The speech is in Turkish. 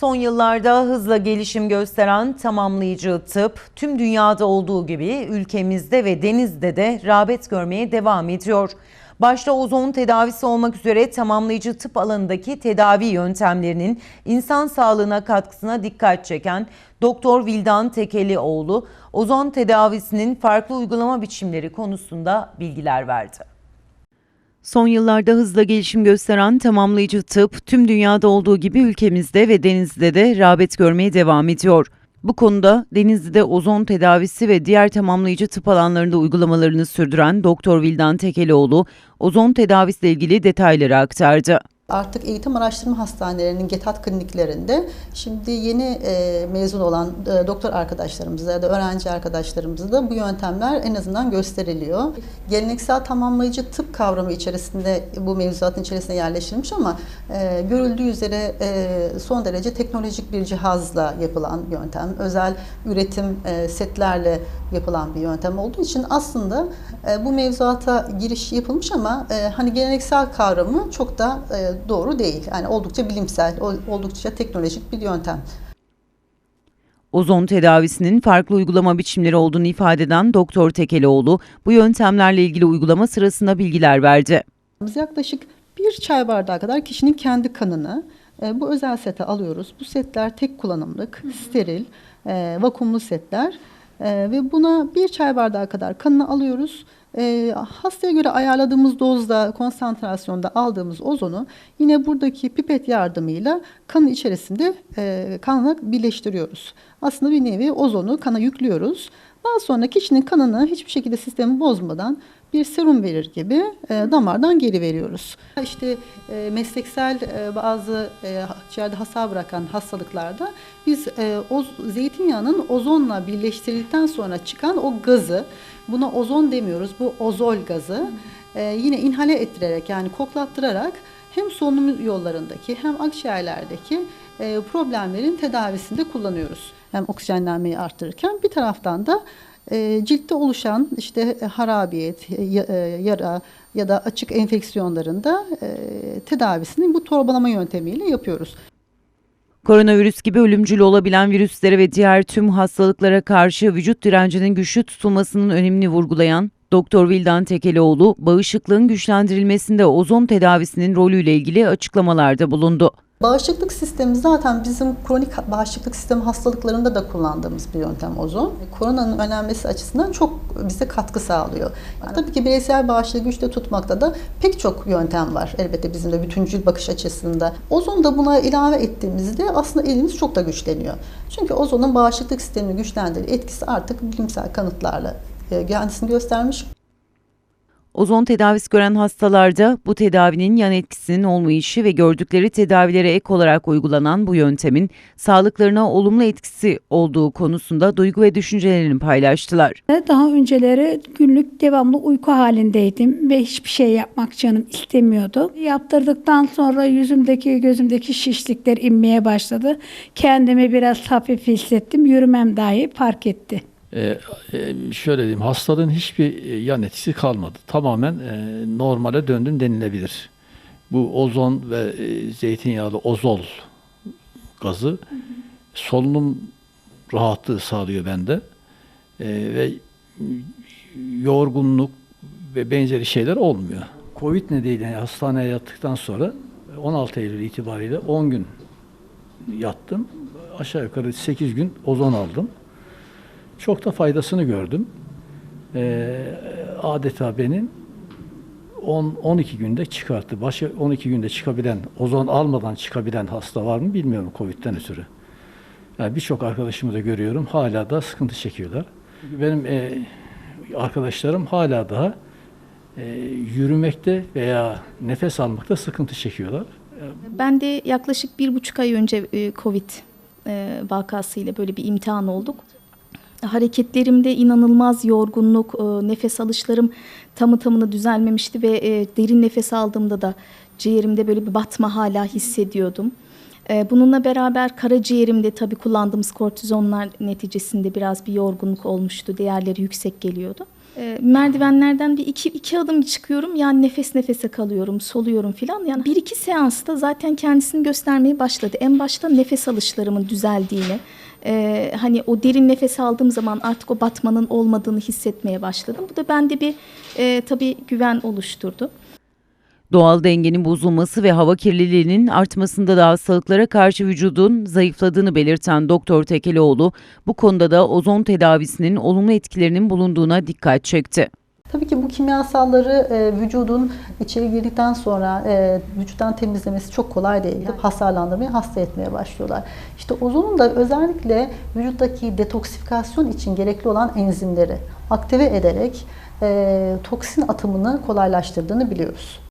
Son yıllarda hızla gelişim gösteren tamamlayıcı tıp tüm dünyada olduğu gibi ülkemizde ve denizde de rağbet görmeye devam ediyor. Başta ozon tedavisi olmak üzere tamamlayıcı tıp alanındaki tedavi yöntemlerinin insan sağlığına katkısına dikkat çeken Doktor Vildan Tekelioğlu, ozon tedavisinin farklı uygulama biçimleri konusunda bilgiler verdi. Son yıllarda hızla gelişim gösteren tamamlayıcı tıp tüm dünyada olduğu gibi ülkemizde ve denizde de rağbet görmeye devam ediyor. Bu konuda Denizli'de ozon tedavisi ve diğer tamamlayıcı tıp alanlarında uygulamalarını sürdüren Doktor Vildan Tekelioğlu, ozon tedavisiyle ilgili detayları aktardı. Artık eğitim araştırma hastanelerinin GETAT kliniklerinde şimdi yeni e, mezun olan e, doktor arkadaşlarımıza ya da öğrenci arkadaşlarımıza da bu yöntemler en azından gösteriliyor. Geleneksel tamamlayıcı tıp kavramı içerisinde bu mevzuatın içerisine yerleştirilmiş ama e, görüldüğü üzere e, son derece teknolojik bir cihazla yapılan yöntem, özel üretim e, setlerle yapılan bir yöntem olduğu için aslında e, bu mevzuata giriş yapılmış ama e, hani geleneksel kavramı çok da e, doğru değil. Yani oldukça bilimsel, oldukça teknolojik bir yöntem. Ozon tedavisinin farklı uygulama biçimleri olduğunu ifade eden Doktor Tekelioğlu, bu yöntemlerle ilgili uygulama sırasında bilgiler verdi. Biz yaklaşık bir çay bardağı kadar kişinin kendi kanını e, bu özel sete alıyoruz. Bu setler tek kullanımlık, steril, e, vakumlu setler e, ve buna bir çay bardağı kadar kanını alıyoruz. E, hastaya göre ayarladığımız dozda, konsantrasyonda aldığımız ozonu yine buradaki pipet yardımıyla kanın içerisinde e, kanla birleştiriyoruz. Aslında bir nevi ozonu kana yüklüyoruz. Daha sonra kişinin kanını hiçbir şekilde sistemi bozmadan bir serum verir gibi e, damardan geri veriyoruz. İşte e, mesleksel e, bazı e, ciğerde hasar bırakan hastalıklarda biz e, o zeytinyağının ozonla birleştirildikten sonra çıkan o gazı, buna ozon demiyoruz, bu ozol gazı e, yine inhale ettirerek yani koklattırarak hem solunum yollarındaki hem akciğerlerdeki e, problemlerin tedavisinde kullanıyoruz. Hem oksijenlenmeyi arttırırken bir taraftan da e, ciltte oluşan işte e, harabiyet, e, e, yara ya da açık enfeksiyonlarında e, tedavisini bu torbalama yöntemiyle yapıyoruz. Koronavirüs gibi ölümcül olabilen virüslere ve diğer tüm hastalıklara karşı vücut direncinin güçlü tutulmasının önemini vurgulayan Doktor Vildan Tekelioğlu, bağışıklığın güçlendirilmesinde ozon tedavisinin rolüyle ilgili açıklamalarda bulundu. Bağışıklık sistemi zaten bizim kronik bağışıklık sistemi hastalıklarında da kullandığımız bir yöntem ozon. Koronanın önlenmesi açısından çok bize katkı sağlıyor. Tabii ki bireysel bağışıklığı güçte tutmakta da pek çok yöntem var. Elbette bizim de bütüncül bakış açısında. Ozon da buna ilave ettiğimizde aslında elimiz çok da güçleniyor. Çünkü ozonun bağışıklık sistemini güçlendirici etkisi artık bilimsel kanıtlarla e, kendisini göstermiş. Ozon tedavisi gören hastalarda bu tedavinin yan etkisinin olmayışı ve gördükleri tedavilere ek olarak uygulanan bu yöntemin sağlıklarına olumlu etkisi olduğu konusunda duygu ve düşüncelerini paylaştılar. Daha önceleri günlük devamlı uyku halindeydim ve hiçbir şey yapmak canım istemiyordu. Yaptırdıktan sonra yüzümdeki gözümdeki şişlikler inmeye başladı. Kendimi biraz hafif hissettim. Yürümem dahi fark etti. Ee, e, şöyle diyeyim, hastalığın hiçbir e, yan etkisi kalmadı. Tamamen e, normale döndüm denilebilir. Bu ozon ve e, zeytinyağlı ozol gazı solunum rahatlığı sağlıyor bende. Ve yorgunluk ve benzeri şeyler olmuyor. Covid nedeniyle hastaneye yattıktan sonra 16 Eylül itibariyle 10 gün yattım. Aşağı yukarı 8 gün ozon aldım. Çok da faydasını gördüm. Ee, adeta benim 10 12 günde çıkarttı. Başka 12 günde çıkabilen, ozon almadan çıkabilen hasta var mı bilmiyorum Covid'den ötürü. Yani birçok arkadaşımı da görüyorum hala da sıkıntı çekiyorlar. Benim e, arkadaşlarım hala daha e, yürümekte veya nefes almakta sıkıntı çekiyorlar. Ben de yaklaşık bir buçuk ay önce e, Covid e, vakasıyla böyle bir imtihan olduk. Hareketlerimde inanılmaz yorgunluk, e, nefes alışlarım tamı tamına düzelmemişti ve e, derin nefes aldığımda da ciğerimde böyle bir batma hala hissediyordum. E, Bununla beraber karaciğerimde tabii kullandığımız kortizonlar neticesinde biraz bir yorgunluk olmuştu. Değerleri yüksek geliyordu. E, merdivenlerden bir iki, iki adım çıkıyorum yani nefes nefese kalıyorum, soluyorum filan. Yani bir iki seansta zaten kendisini göstermeye başladı. En başta nefes alışlarımın düzeldiğini, e, hani o derin nefes aldığım zaman artık o batmanın olmadığını hissetmeye başladım. Bu da bende bir e, tabii güven oluşturdu. Doğal dengenin bozulması ve hava kirliliğinin artmasında da hastalıklara karşı vücudun zayıfladığını belirten Doktor Tekelioğlu bu konuda da ozon tedavisinin olumlu etkilerinin bulunduğuna dikkat çekti. Tabii ki bu kimyasalları e, vücudun içeri girdikten sonra e, vücuttan temizlemesi çok kolay değil. Hasarlandırmaya, hasta etmeye başlıyorlar. İşte ozonun da özellikle vücuttaki detoksifikasyon için gerekli olan enzimleri aktive ederek e, toksin atımını kolaylaştırdığını biliyoruz.